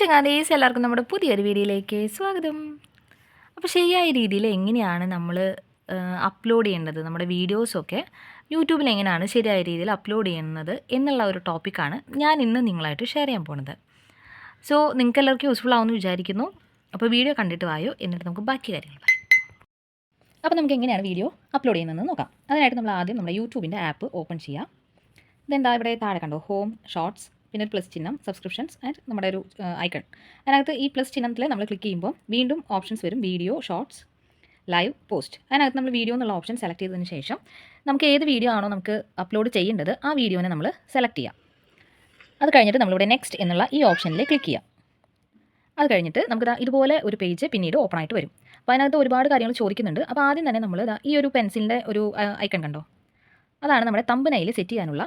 ചങ്ങാതീസ് എല്ലാവർക്കും നമ്മുടെ പുതിയൊരു വീഡിയോയിലേക്ക് സ്വാഗതം. അപ്പോൾ ശരിയായ രീതിയിൽ എങ്ങനെയാണ് നമ്മൾ അപ്ലോഡ് ചെയ്യേണ്ടത്? നമ്മുടെ വീഡിയോസൊക്കെ യൂട്യൂബിൽ എങ്ങനെയാണ് ശരിയായ രീതിയിൽ അപ്ലോഡ് ചെയ്യുന്നത് എന്നുള്ള ഒരു ടോപ്പിക്കാണ് ഞാൻ ഇന്ന് നിങ്ങളായിട്ട് ഷെയർ ചെയ്യാൻ പോകുന്നത്. സോ നിങ്ങൾക്ക് എല്ലാവർക്കും യൂസ്ഫുൾ ആവുമെന്ന് വിചാരിക്കുന്നു. അപ്പോൾ വീഡിയോ കണ്ടിട്ട് വായോ? എന്നിട്ട് നമുക്ക് ബാക്കി കാര്യങ്ങൾ പറയാം. അപ്പോൾ നമുക്ക് എങ്ങനെയാണ് വീഡിയോ അപ്ലോഡ് ചെയ്യുന്നതെന്ന് നോക്കാം. അതിനായിട്ട് നമ്മൾ ആദ്യം നമ്മുടെ യൂട്യൂബിന്റെ ആപ്പ് ഓപ്പൺ ചെയ്യാം. ഇതെന്താ ഇവിടെ താഴെ കണ്ടോ? ഹോം ഷോർട്സ് പിന്നെ ഒരു പ്ലസ് ചിഹ്നം സബ്സ്ക്രിപ്ഷൻസ് ആൻഡ് നമ്മുടെ ഒരു ഐക്കൺ അതിനകത്ത് ഈ പ്ലസ് ചിഹ്നത്തിൽ നമ്മൾ ക്ലിക്ക് ചെയ്യുമ്പോൾ വീണ്ടും ഓപ്ഷൻസ് വരും. വീഡിയോ ഷോർട്സ് ലൈവ് പോസ്റ്റ് അതിനകത്ത് നമ്മൾ വീഡിയോ എന്നുള്ള ഓപ്ഷൻ സെലക്ട് ചെയ്തതിന് ശേഷം നമുക്ക് ഏത് വീഡിയോ ആണോ നമുക്ക് അപ്ലോഡ് ചെയ്യേണ്ടത് ആ വീഡിയോനെ നമ്മൾ സെലക്ട് ചെയ്യാം. അത് കഴിഞ്ഞിട്ട് നമ്മളിവിടെ നെക്സ്റ്റ് എന്നുള്ള ഈ ഓപ്ഷനിൽ ക്ലിക്ക് ചെയ്യാം. അത് കഴിഞ്ഞിട്ട് നമുക്ക് ഇതുപോലെ ഒരു പേജ് പിന്നീട് ഓപ്പൺ ആയിട്ട് വരും. അപ്പോൾ അതിനകത്ത് ഒരുപാട് കാര്യങ്ങൾ ചോദിക്കുന്നുണ്ട്. അപ്പോൾ ആദ്യം തന്നെ നമ്മൾ ഈ ഒരു പെൻസിലിന്റെ ഒരു ഐക്കൺ കണ്ടോ? അതാണ് നമ്മുടെ തമ്പനയിൽ സെറ്റ് ചെയ്യാനുള്ള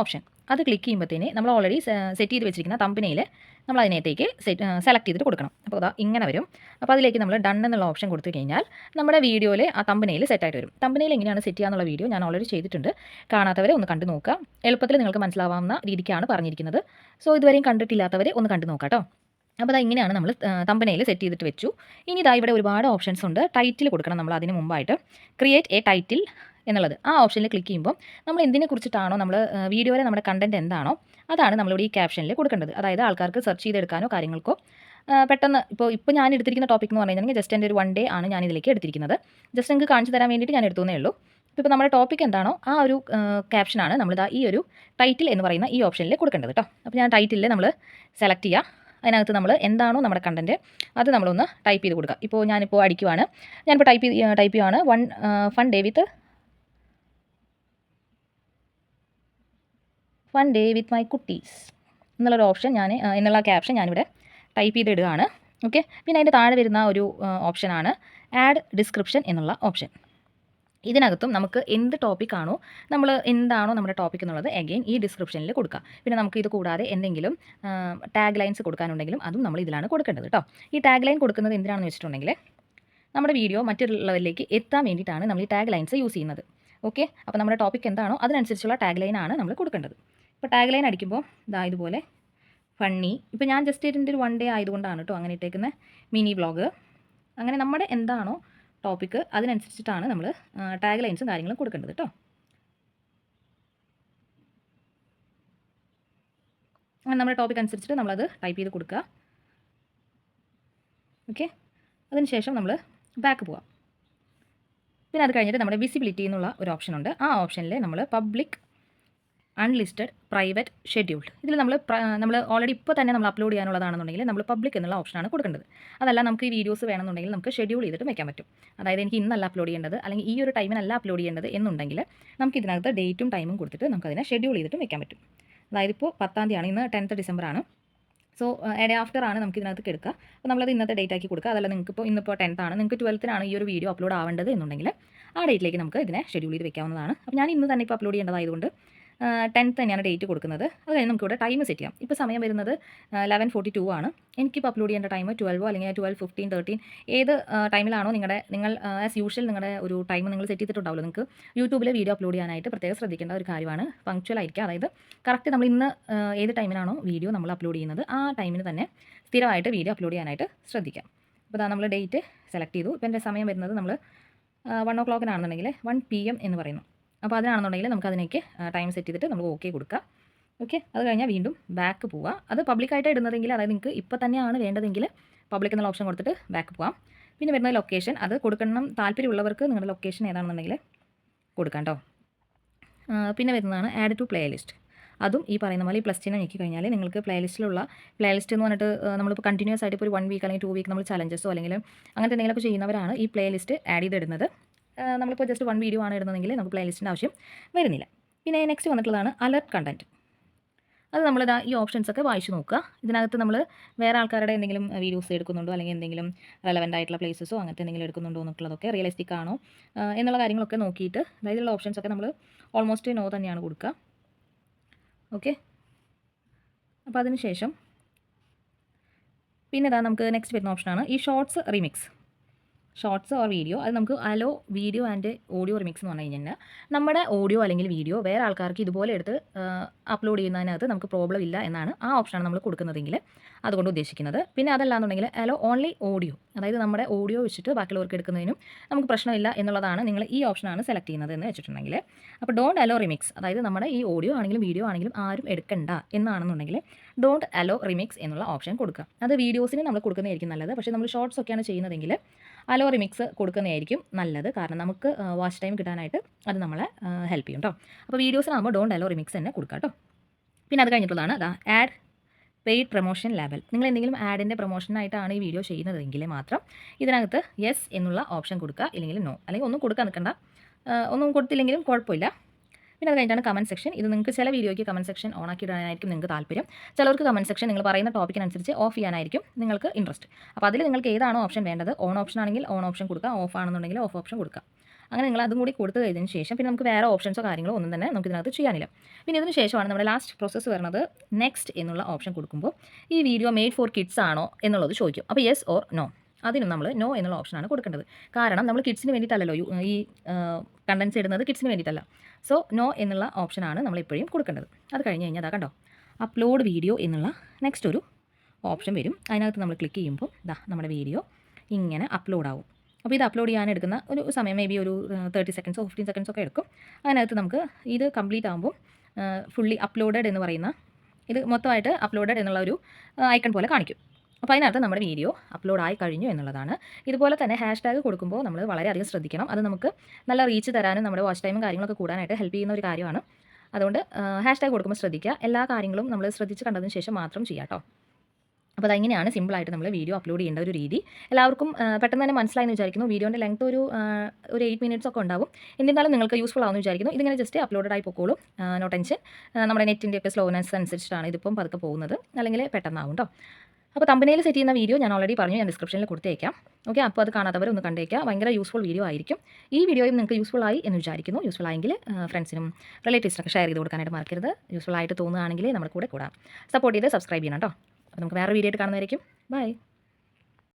ഓപ്ഷൻ. അത് ക്ലിക്ക് ചെയ്യുമ്പോഴത്തേന് നമ്മൾ ഓൾറെഡി സെറ്റ് ചെയ്ത് വെച്ചിരിക്കുന്ന തമ്പനയിൽ നമ്മൾ അതിനകത്തേക്ക് സെറ്റ് സെലക്ട് ചെയ്തിട്ട് കൊടുക്കണം. അപ്പോൾ അതാ ഇങ്ങനെ വരും. അപ്പോൾ അതിലേക്ക് നമ്മൾ ഡൺ എന്നുള്ള ഓപ്ഷൻ കൊടുത്തു കഴിഞ്ഞാൽ നമ്മുടെ വീഡിയോയിൽ ആ തമ്പനയിൽ സെറ്റായിട്ട് വരും. തമ്പനയിൽ എങ്ങനെയാണ് സെറ്റ് ചെയ്യാന്നുള്ള വീഡിയോ ഞാൻ ഓൾറെഡി ചെയ്തിട്ടുണ്ട്. കാണാത്തവരെ ഒന്ന് കണ്ടു നോക്കുക. എളുപ്പത്തിൽ നിങ്ങൾക്ക് മനസ്സിലാവാവുന്ന രീതിക്കാണ് പറഞ്ഞിരിക്കുന്നത്. സോ ഇതുവരെയും കണ്ടിട്ടില്ലാത്തവരെ ഒന്ന് കണ്ടു നോക്കാം കേട്ടോ അപ്പോൾ അത് ഇങ്ങനെയാണ് നമ്മൾ തമ്പനയിൽ സെറ്റ് ചെയ്തിട്ട് വെച്ചു. ഇനി ഇതാ ഇവിടെ ഒരുപാട് ഓപ്ഷൻസ് ഉണ്ട്. ടൈറ്റിൽ കൊടുക്കണം നമ്മൾ അതിന് മുമ്പായിട്ട്. ക്രിയേറ്റ് എ ടൈറ്റിൽ എന്നുള്ളത്. ആ ഓപ്ഷനിൽ ക്ലിക്ക് ചെയ്യുമ്പോൾ നമ്മൾ എന്തിനെ കുറിച്ചിട്ടാണോ നമ്മൾ വീഡിയോയിലെ നമ്മുടെ കണ്ടന്റ് എന്താണോ അതാണ് നമ്മളിവിടെ ഈ ക്യാപ്ഷനിൽ കൊടുക്കേണ്ടത്. അതായത് ആൾക്കാർക്ക് സെർച്ച് ചെയ്തെടുക്കാനോ കാര്യങ്ങൾക്കോ. പെട്ടെന്ന് ഇപ്പോൾ ഇപ്പോൾ ഞാൻ എടുത്തിരിക്കുന്ന ടോപ്പിക് എന്ന് പറഞ്ഞിട്ടുണ്ടെങ്കിൽ ജസ്റ്റ് എന്റെ ഒരു വൺ ഡേ ആണ് ഞാൻ ഇതിലേക്ക് എടുത്തിരിക്കുന്നത്. ജസ്റ്റ് നിങ്ങൾക്ക് കാണിച്ചു തരാൻ വേണ്ടിയിട്ട് ഞാൻ എടുത്തുന്നേ ഉള്ളൂ. ഇപ്പോൾ നമ്മുടെ ടോപ്പിക് എന്താണോ ആ ഒരു ക്യാപ്ഷനാണ് നമ്മളിതാ ഈ ഒരു ടൈറ്റിൽ എന്ന് പറയുന്ന ഈ ഓപ്ഷനിൽ കൊടുക്കേണ്ടത് കേട്ടോ അപ്പോൾ ഞാൻ ടൈറ്റിൽ നമ്മൾ സെലക്ട് ചെയ്യുക അതിനകത്ത് നമ്മൾ എന്താണോ നമ്മുടെ കണ്ടന്റ് അത് നമ്മളൊന്ന് ടൈപ്പ് ചെയ്ത് കൊടുക്കുക ഇപ്പോൾ ഞാനിപ്പോൾ അടിക്കുവാണ്. ഞാനിപ്പോൾ ടൈപ്പ് ടൈപ്പ് ചെയ്യുവാണ്. One fun day with one day with my കുട്ടീസ് എന്നുള്ളൊരു ഓപ്ഷൻ ഞാൻ എന്നുള്ള ക്യാപ്ഷൻ ഞാനിവിടെ ടൈപ്പ് ചെയ്തിടുകയാണ്. ഓക്കെ? പിന്നെ അതിന്റെ താഴെ വരുന്ന ഒരു ഓപ്ഷനാണ് ആഡ് ഡിസ്ക്രിപ്ഷൻ എന്നുള്ള ഓപ്ഷൻ. ഇതിനകത്തും നമുക്ക് എന്ത് ടോപ്പിക്കാണോ നമ്മൾ എന്താണോ നമ്മുടെ ടോപ്പിക് എന്നുള്ളത് അഗെയിൻ ഈ ഡിസ്ക്രിപ്ഷനിൽ കൊടുക്കുക പിന്നെ നമുക്ക് ഇത് കൂടാതെ എന്തെങ്കിലും ടാഗ് ലൈൻസ് കൊടുക്കാനുണ്ടെങ്കിലും അതും നമ്മൾ ഇതിലാണ് കൊടുക്കേണ്ടത് കേട്ടോ ഈ ടാഗ് ലൈൻ കൊടുക്കുന്നത് എന്തിനാണെന്ന് വെച്ചിട്ടുണ്ടെങ്കിൽ നമ്മുടെ വീഡിയോ മറ്റുള്ളവരിലേക്ക് എത്താൻ വേണ്ടിയിട്ടാണ് നമ്മൾ ഈ ടാഗ് ലൈൻസ് യൂസ് ചെയ്യുന്നത്. ഓക്കെ? അപ്പോൾ നമ്മുടെ ടോപ്പിക് എന്താണോ അതിനനുസരിച്ചുള്ള ടാഗ് ലൈനാണ് നമ്മൾ കൊടുക്കേണ്ടത്. ഇപ്പോൾ ടാഗ് ലൈൻ അടിക്കുമ്പോൾ ഇതാ ഇതുപോലെ ഫണ്ണി ഇപ്പോൾ ഞാൻ ജസ്റ്റ് ഇതിന്റെ ഒരു വൺ ഡേ ആയതുകൊണ്ടാണ് കേട്ടോ അങ്ങനെ ഇട്ടേക്കുന്ന മിനി വ്ളോഗ് അങ്ങനെ നമ്മുടെ എന്താണോ ടോപ്പിക്ക് അതിനനുസരിച്ചിട്ടാണ് നമ്മൾ ടാഗ് ലൈൻസും കാര്യങ്ങളും കൊടുക്കേണ്ടത് കേട്ടോ അങ്ങനെ നമ്മുടെ ടോപ്പിക് അനുസരിച്ചിട്ട് നമ്മളത് ടൈപ്പ് ചെയ്ത് കൊടുക്കുക ഓക്കെ അതിനുശേഷം നമ്മൾ ബാക്ക് പോവാം. പിന്നെ അത് കഴിഞ്ഞിട്ട് നമ്മുടെ വിസിബിലിറ്റി എന്നുള്ള ഒരു ഓപ്ഷൻ ഉണ്ട്. ആ ഓപ്ഷനിൽ നമ്മൾ പബ്ലിക് അൺലിസ്റ്റഡ് പ്രൈവറ്റ് ഷെഡ്യൂൾഡ് ഇതിൽ നമ്മൾ നമ്മൾ ഓൾറെഡി ഇപ്പോൾ തന്നെ നമ്മൾ അപ്ലോഡ് ചെയ്യാനുള്ളതാണെന്നുണ്ടെങ്കിൽ നമ്മൾ പബ്ലിക് എന്നുള്ള ഓപ്ഷനാണ് കൊടുക്കേണ്ടത് അതല്ല നമുക്ക് ഈ വീഡിയോസ് വേണമെന്നുണ്ടെങ്കിൽ നമുക്ക് ഷെഡ്യൂൾ ചെയ്തിട്ട് വയ്ക്കാൻ പറ്റും. അതായത് എനിക്ക് ഇന്നല്ല അപ്ലോഡ് ചെയ്യേണ്ടത് അല്ലെങ്കിൽ ഈ ഒരു ടൈമിനല്ല അപ്ലോഡ് ചെയ്യേണ്ടത് എന്നുണ്ടെങ്കിൽ നമുക്ക് ഇതിനകത്ത് ഡേറ്റും ടൈമും കൊടുത്തിട്ട് നമുക്ക് അതിനെ ഷെഡ്യൂൾ ചെയ്തിട്ട് വയ്ക്കാൻ പറ്റും. അതായത് ഇപ്പോൾ പത്താം തീയതിയാണ് ഇന്ന് ടെൻത്ത് ഡിസംബർ ആണ്. സോ ഡേ ആഫ്റ്റർ ആണ് നമുക്ക് ഇതിനകത്ത് എടുക്കുക അപ്പോൾ നമ്മളത് ഇന്നത്തെ ഡേറ്റ് ആക്കി കൊടുക്കുക അതല്ല നിങ്ങൾക്ക് ഇപ്പോൾ ഇന്നിപ്പോൾ ടെൻത്ത് ആണ്. നിങ്ങൾക്ക് ട്വൽത്തിനാണ് ഈ ഒരു വീഡിയോ അപ്ലോഡ് ആവേണ്ടത് എന്നുണ്ടെങ്കിൽ ആ ഡേറ്റിലേക്ക് നമുക്ക് ഇതിനെ ഷെഡ്യൂൾ ചെയ്ത് വെക്കാവുന്നതാണ്. അപ്പോൾ ഞാൻ ഇന്ന് തന്നെ ഇപ്പോൾ അപ്ലോഡ് ചെയ്യേണ്ടതായതുകൊണ്ട് ടെൻത്ത് തന്നെയാണ് ഡേറ്റ് കൊടുക്കുന്നത്. അത് കഴിഞ്ഞ് നമുക്കിവിടെ ടൈം സെറ്റ് ചെയ്യാം. ഇപ്പോൾ സമയം വരുന്നത് ലെവൻ ഫോർട്ടി ടു ആണ്. എനിക്കിപ്പോൾ അപ്ലോഡ് ചെയ്യേണ്ട ടൈം ട്വൽവോ അല്ലെങ്കിൽ ട്വൽവ് ഫിഫ്റ്റീൻ തേർട്ടീൻ ഏത് ടൈമിലാണോ നിങ്ങളുടെ നിങ്ങൾ ആസ് യൂഷ്വൽ നിങ്ങളുടെ ഒരു ടൈം നിങ്ങൾ സെറ്റ് ചെയ്തിട്ടുണ്ടാവുമല്ലോ നിങ്ങൾക്ക് യൂട്യൂബിൽ വീഡിയോ അപ്ലോഡ് ചെയ്യാനായിട്ട് പ്രത്യേകം ശ്രദ്ധിക്കേണ്ട ഒരു കാര്യമാണ്. പങ്ക്ച്വൽ ആയിരിക്കുക അതായത് കറക്റ്റ് നമ്മൾ ഇന്ന് ഏത് ടൈമിനാണോ വീഡിയോ നമ്മൾ അപ്ലോഡ് ചെയ്യുന്നത് ആ ടൈമിന് തന്നെ സ്ഥിരമായിട്ട് വീഡിയോ അപ്ലോഡ് ചെയ്യാനായിട്ട് ശ്രദ്ധിക്കാം. അപ്പോൾ അതാ നമ്മൾ ഡേറ്റ് സെലക്ട് ചെയ്തു. ഇപ്പോൾ എന്റെ സമയം വരുന്നത് നമ്മൾ വൺ ഓ ക്ലോക്കിനാണെന്നുണ്ടെങ്കിൽ വൺ പി എം എന്ന് പറയുന്നു. അപ്പോൾ അതിനാണെന്നുണ്ടെങ്കിൽ നമുക്ക് അതിനേക്ക് ടൈം സെറ്റ് ചെയ്തിട്ട് നമുക്ക് ഓക്കെ കൊടുക്കാം. ഓക്കെ അത് കഴിഞ്ഞാൽ വീണ്ടും ബാക്ക് പോവാം. അത് പബ്ലിക്കായിട്ട് ഇടുന്നതെങ്കിൽ അതായത് നിങ്ങൾക്ക് ഇപ്പോൾ തന്നെയാണ് വേണ്ടതെങ്കിൽ പബ്ലിക് എന്നുള്ള ഓപ്ഷൻ കൊടുത്തിട്ട് ബാക്ക് പോവാം. പിന്നെ വരുന്ന ലൊക്കേഷൻ അത് കൊടുക്കണം. താല്പര്യമുള്ളവർക്ക് നിങ്ങളുടെ ലൊക്കേഷൻ ഏതാണെന്നുണ്ടെങ്കിൽ കൊടുക്കാം കേട്ടോ പിന്നെ വരുന്നതാണ് ആഡ് ടു പ്ലേ ലിസ്റ്റ് അതും ഈ പറയുന്ന പോലെ ഈ പ്ലസ് ചിഹ്നം ഞെക്കി കഴിഞ്ഞാൽ നിങ്ങൾക്ക് പ്ലേ ലിസ്റ്റിലുള്ള പ്ലേ ലിസ്റ്റ് എന്ന് പറഞ്ഞിട്ട് നമ്മളിപ്പോൾ കണ്ടിന്യൂസ് ആയിട്ട് ഇപ്പോൾ ഒരു വൺ വീക്ക് അല്ലെങ്കിൽ ടു വീക്ക് നമ്മൾ ചലഞ്ചസോ അല്ലെങ്കിൽ അങ്ങനത്തെ എന്തെങ്കിലുമൊക്കെ ചെയ്യുന്നവരാണ് ഈ പ്ലേ ലിസ്റ്റ് ആഡ് ചെയ്തിടുന്നത്. നമ്മളിപ്പോൾ ജസ്റ്റ് വൺ വീഡിയോ ആണ് ഇടുന്നതെങ്കിൽ നമുക്ക് പ്ലേലിസ്റ്റിന്റെ ആവശ്യം വരുന്നില്ല. പിന്നെ നെക്സ്റ്റ് വന്നിട്ടുള്ളതാണ് അലർട്ട് കണ്ടന്റ് അത് നമ്മൾ ഈ ഓപ്ഷൻസൊക്കെ വായിച്ചു നോക്കുക. ഇതിനകത്ത് നമ്മൾ വേറെ ആൾക്കാരുടെ എന്തെങ്കിലും വീഡിയോസ് എടുക്കുന്നുണ്ടോ? അല്ലെങ്കിൽ എന്തെങ്കിലും റെലവന്റ് ആയിട്ടുള്ള പ്ലേസസോ അങ്ങനത്തെ എന്തെങ്കിലും എടുക്കുന്നുണ്ടോ എന്നുള്ളതൊക്കെ റിയലിസ്റ്റിക് ആണോ? എന്നുള്ള കാര്യങ്ങളൊക്കെ നോക്കിയിട്ട് അതായത് ഉള്ള ഓപ്ഷൻസൊക്കെ നമ്മൾ ഓൾമോസ്റ്റ് നോ തന്നെയാണ് കൊടുക്കുക. ഓക്കെ അപ്പോൾ അതിന് ശേഷം പിന്നെ ഇതാ നമുക്ക് നെക്സ്റ്റ് വരുന്ന ഓപ്ഷനാണ് ഈ shorts remix shorts or video അത് നമുക്ക് allow video and audio remix എന്ന് പറഞ്ഞു കഴിഞ്ഞാൽ നമ്മുടെ ഓഡിയോ അല്ലെങ്കിൽ വീഡിയോ വേറെ ആൾക്കാർക്ക് ഇതുപോലെ എടുത്ത് അപ്ലോഡ് ചെയ്യുന്നതിനകത്ത് നമുക്ക് പ്രോബ്ലം ഇല്ല എന്നാണ് ആ ഓപ്ഷനാണ് നമ്മൾ കൊടുക്കുന്നതെങ്കിൽ അതുകൊണ്ട് ഉദ്ദേശിക്കുന്നത്. പിന്നെ അതല്ലാന്നുണ്ടെങ്കിൽ അലോ ഓൺലി ഓഡിയോ അതായത് നമ്മുടെ ഓഡിയോ വെച്ചിട്ട് ബാക്കിയുള്ളവർക്ക് എടുക്കുന്നതിനും നമുക്ക് പ്രശ്നമില്ല എന്നുള്ളതാണ് നിങ്ങൾ ഈ ഓപ്ഷനാണ് സെലക്ട് ചെയ്യുന്നത് എന്ന് വെച്ചിട്ടുണ്ടെങ്കിൽ. അപ്പോൾ ഡോണ്ട് അലോ റിമിക്സ് അതായത് നമ്മുടെ ഈ ഓഡിയോ ആണെങ്കിലും വീഡിയോ ആണെങ്കിലും ആരും എടുക്കണ്ട എന്നാണെന്നുണ്ടെങ്കിൽ ഡോണ്ട് അലോ റിമിക്സ് എന്നുള്ള ഓപ്ഷൻ കൊടുക്കുക. അത് വീഡിയോസിന് നമ്മൾ കൊടുക്കുന്നതായിരിക്കും നല്ലത്. പക്ഷേ നമ്മൾ ഷോർട്സ് ഒക്കെയാണ് ചെയ്യുന്നതെങ്കിൽ അലോ റിമിക്സ് കൊടുക്കുന്നതായിരിക്കും നല്ലത്. കാരണം നമുക്ക് വാച്ച് ടൈം കിട്ടാനായിട്ട് അത് നമ്മളെ ഹെൽപ്പ് ചെയ്യും കേട്ടോ അപ്പോൾ വീഡിയോസിനാകുമ്പോൾ ഡോണ്ട് അലോ റിമിക്സ് തന്നെ കൊടുക്കാം കേട്ടോ പിന്നെ അത് കഴിഞ്ഞിട്ടുള്ളതാണ് ആഡ് പെയ്ഡ് പ്രൊമോഷൻ ലെവൽ നിങ്ങൾ എന്തെങ്കിലും ആഡിന്റെ പ്രൊമോഷനായിട്ടാണ് ഈ വീഡിയോ ചെയ്യുന്നതെങ്കിൽ മാത്രം ഇതിനകത്ത് യെസ് എന്നുള്ള ഓപ്ഷൻ കൊടുക്കുക ഇല്ലെങ്കിൽ നോ അല്ലെങ്കിൽ ഒന്നും കൊടുക്കാൻ നിൽക്കണ്ട. ഒന്നും കൊടുത്തില്ലെങ്കിലും കുഴപ്പമില്ല. പിന്നെ അത് കഴിഞ്ഞിട്ടാണ് കമന്റ് സെക്ഷൻ ഇത് നിങ്ങൾക്ക് ചില വീഡിയോയ്ക്ക് കമന്റ് സെക്ഷൻ ഓൺ ആക്കി ഇടാനായിരിക്കും നിങ്ങൾക്ക് താല്പര്യം. ചിലർക്ക് കമന്റ് സെക്ഷൻ നിങ്ങൾ പറയുന്ന ടോപ്പിക്കിനനുസരിച്ച് ഓഫ് ചെയ്യാനായിരിക്കും നിങ്ങൾക്ക് ഇൻട്രസ്റ്റ് അപ്പോൾ അതിൽ നിങ്ങൾക്ക് ഏതാണോ ഓപ്ഷൻ വേണ്ടത്? ഓൺ ഓപ്ഷൻ ആണെങ്കിൽ ഓൺ ഓപ്ഷൻ കൊടുക്കുക ഓഫ് ആണെന്നുണ്ടെങ്കിൽ ഓഫ് ഓപ്ഷൻ കൊടുക്കുക. അങ്ങനെ നിങ്ങൾ അതും കൂടി കൊടുത്തു കഴിഞ്ഞതിന് ശേഷം പിന്നെ നമുക്ക് വേറെ ഓപ്ഷൻസോ കാര്യങ്ങളോ ഒന്നും തന്നെ നമുക്ക് ഇതിനകത്ത് ചെയ്യാനില്ല. പിന്നെ ഇതിന് ശേഷമാണ് നമ്മുടെ ലാസ്റ്റ് പ്രോസസ്സ് വരുന്നത് നെക്സ്റ്റ് എന്നുള്ള ഓപ്ഷൻ കൊടുക്കുമ്പോൾ ഈ വീഡിയോ മെയ്ഡ് ഫോർ കിഡ്സ് ആണോ എന്നുള്ളത് ചോദിക്കും. അപ്പോൾ യെസ് ഓർ നോ അതിനും നമ്മൾ നോ എന്നുള്ള ഓപ്ഷനാണ് കൊടുക്കേണ്ടത്. കാരണം നമ്മൾ കിഡ്സിന് വേണ്ടിയിട്ടല്ലല്ലോ ഈ കണ്ടൻസ് ഇടുന്നത് കിഡ്സിന് വേണ്ടിയിട്ടല്ല. സോ നോ എന്നുള്ള ഓപ്ഷനാണ് നമ്മൾ എപ്പോഴും കൊടുക്കേണ്ടത്. അത് കഴിഞ്ഞ് കഴിഞ്ഞാൽ അതാ കണ്ടോ? അപ്ലോഡ് വീഡിയോ എന്നുള്ള നെക്സ്റ്റ് ഒരു ഓപ്ഷൻ വരും. അതിനകത്ത് നമ്മൾ ക്ലിക്ക് ചെയ്യുമ്പോൾ ഇതാ നമ്മുടെ വീഡിയോ ഇങ്ങനെ അപ്ലോഡ് ആവും. അപ്പോൾ ഇത് അപ്ലോഡ് ചെയ്യാൻ എടുക്കുന്ന ഒരു സമയം മേ ബി ഒരു തേർട്ടി സെക്കൻഡ്സോ ഫിഫ്റ്റീൻ സെക്കൻഡ്സോ ഒക്കെ എടുക്കും. അതിനകത്ത് നമുക്ക് ഇത് കംപ്ലീറ്റ് ആകുമ്പോൾ ഫുള്ളി അപ്ലോഡഡ് എന്ന് പറയുന്ന ഇത് മൊത്തമായിട്ട് അപ്ലോഡഡ് എന്നുള്ള ഒരു ഐക്കൺ പോലെ കാണിക്കും. അപ്പോൾ അതിനകത്ത് നമ്മുടെ വീഡിയോ അപ്ലോഡ് ആയി കഴിഞ്ഞു എന്നുള്ളതാണ്. ഇതുപോലെ തന്നെ ഹാഷ് ടാഗ് കൊടുക്കുമ്പോൾ നമ്മൾ വളരെയധികം ശ്രദ്ധിക്കണം. അത് നമുക്ക് നല്ല റീച്ച് തരാനും നമ്മുടെ വാച്ച് ടൈമും കാര്യങ്ങളൊക്കെ കൂടാനായിട്ട് ഹെൽപ്പ് ചെയ്യുന്ന ഒരു കാര്യമാണ്. അതുകൊണ്ട് ഹാഷ് ടാഗ് കൊടുക്കുമ്പോൾ ശ്രദ്ധിക്കുക. എല്ലാ കാര്യങ്ങളും നമ്മൾ ശ്രദ്ധിച്ച് കണ്ടതിന് ശേഷം മാത്രം ചെയ്യാം കേട്ടോ അപ്പോൾ അതങ്ങനെയാണ് സിമ്പിളായിട്ട് നമ്മൾ വീഡിയോ അപ്ലോഡ് ചെയ്യേണ്ട ഒരു രീതി? എല്ലാവർക്കും പെട്ടെന്ന് തന്നെ മനസ്സിലായെന്ന് വിചാരിക്കുന്നു. വീഡിയോന്റെ ലെങ്ത് ഒരു ഒരു എയ്റ്റ് മിനിറ്റ്സ് ഒക്കെ ഉണ്ടാവും. എന്നിരുന്നാലും നിങ്ങൾക്ക് യൂസ്ഫുൾ ആവുമെന്ന് വിചാരിക്കുന്നു. ഇതിങ്ങനെ ജസ്റ്റ് അപ്ലോഡഡ് ആയി പോക്കോളും. നോ ടെൻഷൻ നമ്മുടെ നെറ്റിന്റെ ഒക്കെ സ്ലോനെസ് അനുസരിച്ചിട്ടാണ് ഇതിപ്പം പതുക്കെ പോകുന്നത്. അല്ലെങ്കിൽ പെട്ടെന്നാവും കേട്ടോ അപ്പോൾ തമ്പനയിൽ സെറ്റ് ചെയ്യുന്ന വീഡിയോ ഞാൻ ഓൾറെഡി പറഞ്ഞു. ഞാൻ ഡിസ്ക്രിപ്ഷനിൽ കൊടുത്തേക്കാം. ഓക്കെ അപ്പോൾ അത് കാണാത്തവർ ഒന്ന് കണ്ടേക്കാം. ഭയങ്കര യൂസ്ഫുൾ വീഡിയോ ആയിരിക്കും. ഈ വീഡിയോയും നിങ്ങൾക്ക് യൂസ്ഫുൾ ആയി എന്ന് വിചാരിക്കുന്നു. യൂസ്ഫുൾ ആയെങ്കിൽ ഫ്രണ്ട്സിനും റിലേറ്റീവ്സിനൊക്കെ ഷെയർ ചെയ്ത് കൊടുക്കാനായിട്ട് മറക്കരുത്. യൂസ്ഫുൾ ആയിട്ട് തോന്നുകയാണെങ്കിൽ നമ്മുടെ കൂടെ കൂടാം. സപ്പോർട്ട് ചെയ്ത് സബ്സ്ക്രൈബ് ചെയ്യണം കേട്ടോ അപ്പോൾ നമുക്ക് വേറെ വീഡിയോ ആയിട്ട് കാണുന്നതായിരിക്കും. ബൈ.